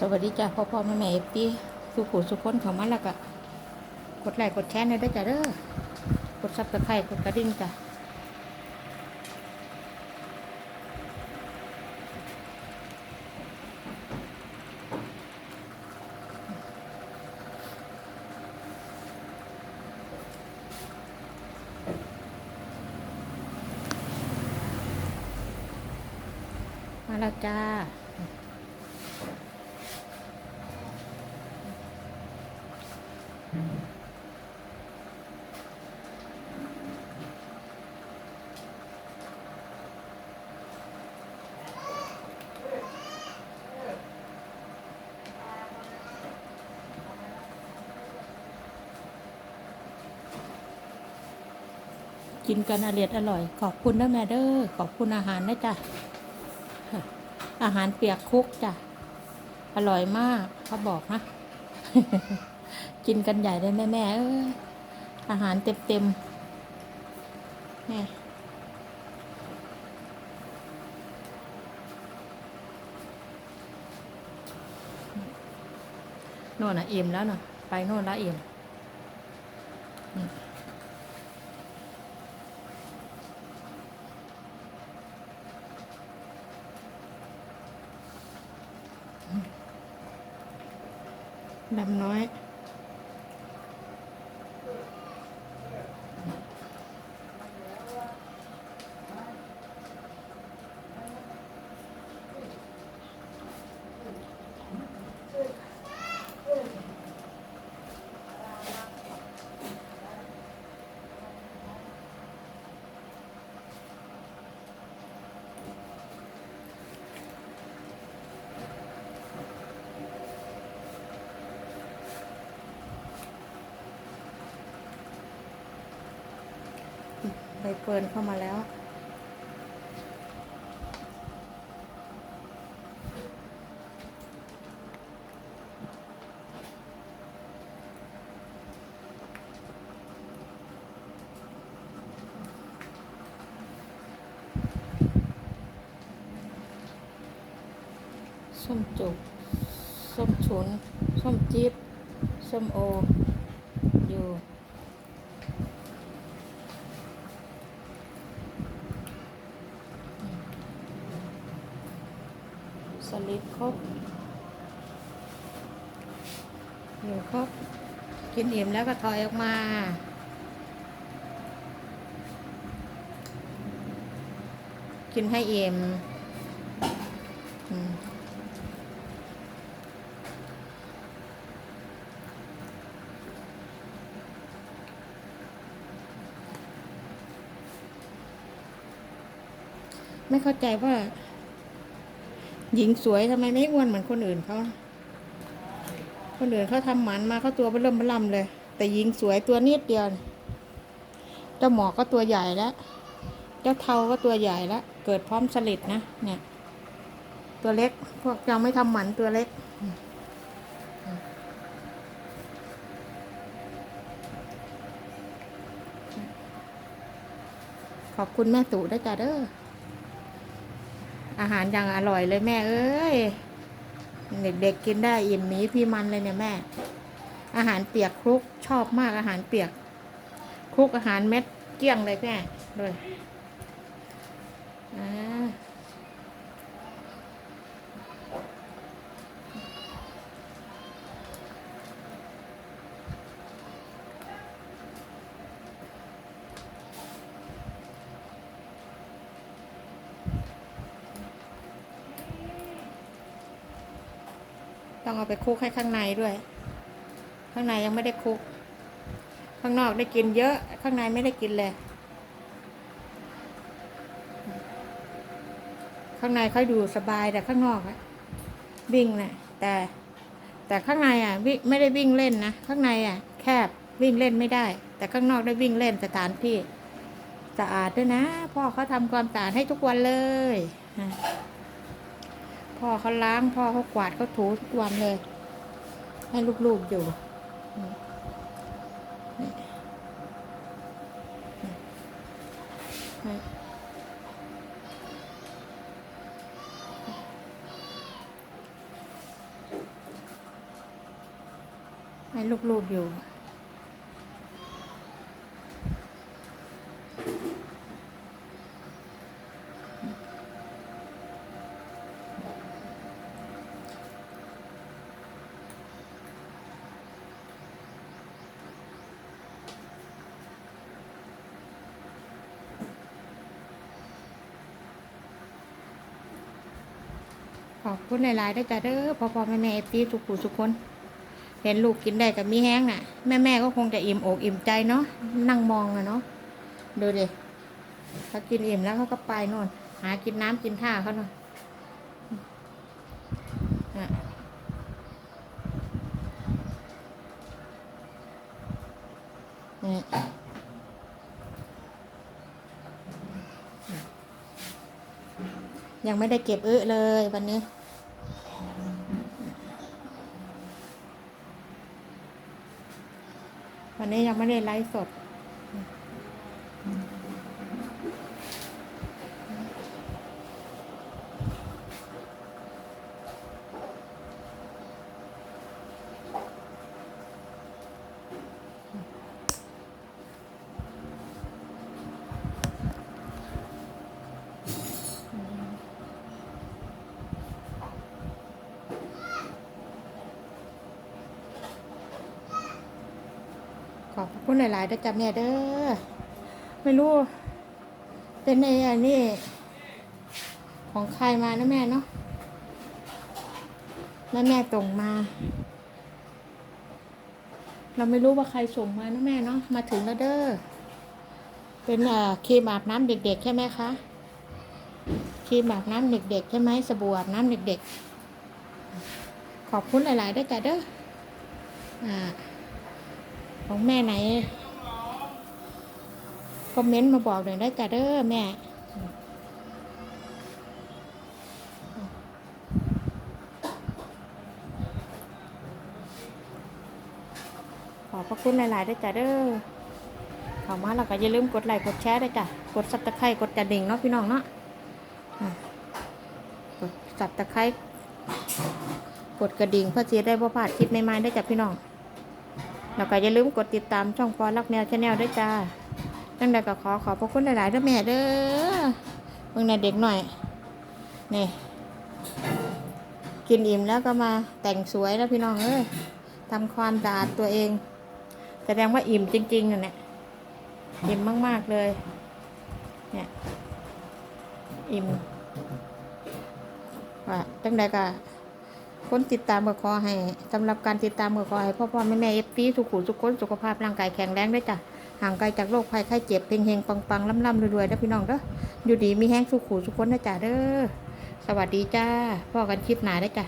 สวัสดีจ้าพ่อพ่อแม่แม่เอฟตีสุขุสุขคนเขามาแล้วก็กดไลค์กดแชร์ให้ด้จ้าเด้อกดซับสไครต์กดกระดิ่งจ้ามาแล้วจ้า กินกันอร่อยอร่อย ขอบคุณนะแม่เด้อขอบคุณอาหารนะจ๊ะอาหารเปียกคุกจ้ะอร่อยมากเขาบอกนะ กินกันใหญ่เลยแม่แม่เอ้ยอาหารเต็มเต็มๆแม่โน่นน่ะอิ่มแล้วเนาะไปโน่นแล้วอิ่ม ดำน้อย บเฟิร์นเข้ามาแล้วส้มจุก ส้มฉุน ส้มจี๊ดส้มโอ อยู่ ส ลิดครบอยู่ครบกินอิ่มแล้วก็ถอยออกมา กินให้อิ่มอืมไม่เข้าใจว่า หญิงสวยทำไมไม่อ้วนเหมือนคนอื่นเขา คนอื่นเขาทำหมันมาเขาตัวเบิ่มเบล่ำเลย แต่หญิงสวยตัวนิดเดียว เจ้าหมอก็ตัวใหญ่แล้ว เจ้าเทาก็ตัวใหญ่แล้ว เกิดพร้อมสลิดนะ เนี่ย ตัวเล็ก พวกยังไม่ทำหมันตัวเล็ก ขอบคุณแม่ตู่ด้วยจ้าเด้อ อาหารอย่างอร่อยเลยแม่เอ้ย เด็กๆกินได้อิ่มหมีพี่มันเลยเนี่ยแม่ อาหารเปียกคลุกชอบมากอาหารเปียกคลุกอาหารเม็ดเกี้ยงเลยแม่เลยอ่า ต้องเอาไปคลุกให้ข้างในด้วย ข้างในยังไม่ได้คลุก ข้างนอกได้กินเยอะ ข้างในไม่ได้กินเลย ข้างในค่อยดูสบายแต่ข้างนอกอะวิ่งนะแต่แต่ข้างในอะวิ่งไม่ได้วิ่งเล่นนะข้างในอะ แคบวิ่งเล่นไม่ได้ แต่ข้างนอกได้วิ่งเล่นสถานที่สะอาดด้วยนะ พ่อเขาทำความสะอาดให้ทุกวันเลยอะ พ่อเขาล้างพ่อเขากวาดเขาถูทุกวันเลย ให้ลูกๆอยู่ให้ลูกๆอยู่ ขอบคุณหลายๆด้วยจ้ะเด้อพ่อพ่อแม่แม่เอฟซีทุกผู้ทุกคน เห็นลูกกินได้กับมีแห้งน่ะ แม่แม่ก็คงจะอิ่มอกอิ่มใจเนาะนั่งมองอะเนาะดูดิเขากินอิ่มแล้วเขาก็ไปโน่น หากินน้ำกินท่าเขาเนาะ ยังไม่ได้เก็บเอื้อเลยวันนี้ วันนี้ยังไม่ได้ไลฟ์สด อบคุณหลายๆด้วยจ้ะแม่เด้อ ไม่รู้ เป็นในอันนี้ ของใครมานะแม่เนาะแม่แม่ส่งมา เราไม่รู้ว่าใครส่งมานะแม่เนาะ มาถึงแล้วเด้อ เป็นเอ่อครีมอาบน้ำเด็ก ๆ ใช่ไหมคะครีมอาบน้ำเด็ก ๆ ใช่ไหมสบู่อาบน้ำเด็ก ๆ ขอบคุณหลาย ๆ ด้วยจ้ะเด้อ อ่า ของแม่ไหนคอมเมนต์มาบอกหน่อยได้จ้ะเด้อแม่ขอบพระคุณหลายๆด้วยจ้ะเด้อเข้ามาแล้วก็อย่าลืมกดไลค์กดแชร์ด้วยจ้ะกดซับตะไคร้กดกระดิ่งเนาะพี่น้องเนาะกดซับตะไคร้กดกระดิ่งเพื่อจะได้บ่พลาดคลิปใหม่ๆได้จ้ะพี่น้อง แล้วก็อย่าลืมกดติดตามช่องปอรักแนวชาแนลด้วยจ้าตั้งแต่ก็ขอขอบพระคุณหลายๆด้วยแม่เด้อมื่อน่ะเด็กหน่อย นี่ กินอิ่มแล้วก็มาแต่งสวยแล้วพี่น้องเอ้ยทำความสะอาดตัวเอง แสดงว่าอิ่มจริงๆน่ะเนี่ยอิ่มมาก ๆ เลย เนี่ย อิ่มว่าตั้งแต่ก็ คนติดตามก็ขอให้สำหรับการติดตามก็ขอให้พ่อพ่อแม่แม่เอฟซีสุขุมสุขคนสุขภาพร่างกายแข็งแรงด้วยจ้ะห่างไกลจากโรคภัยไข้เจ็บเพ่งเฮงปังปังล้ำล่ำรวยๆนะพี่น้องเด้ออยู่ดีมีแห้งสุขุมสุขคนนะจ้ะเด้อสวัสดีจ้าพ่อกันคลิปหนาได้จ้ะ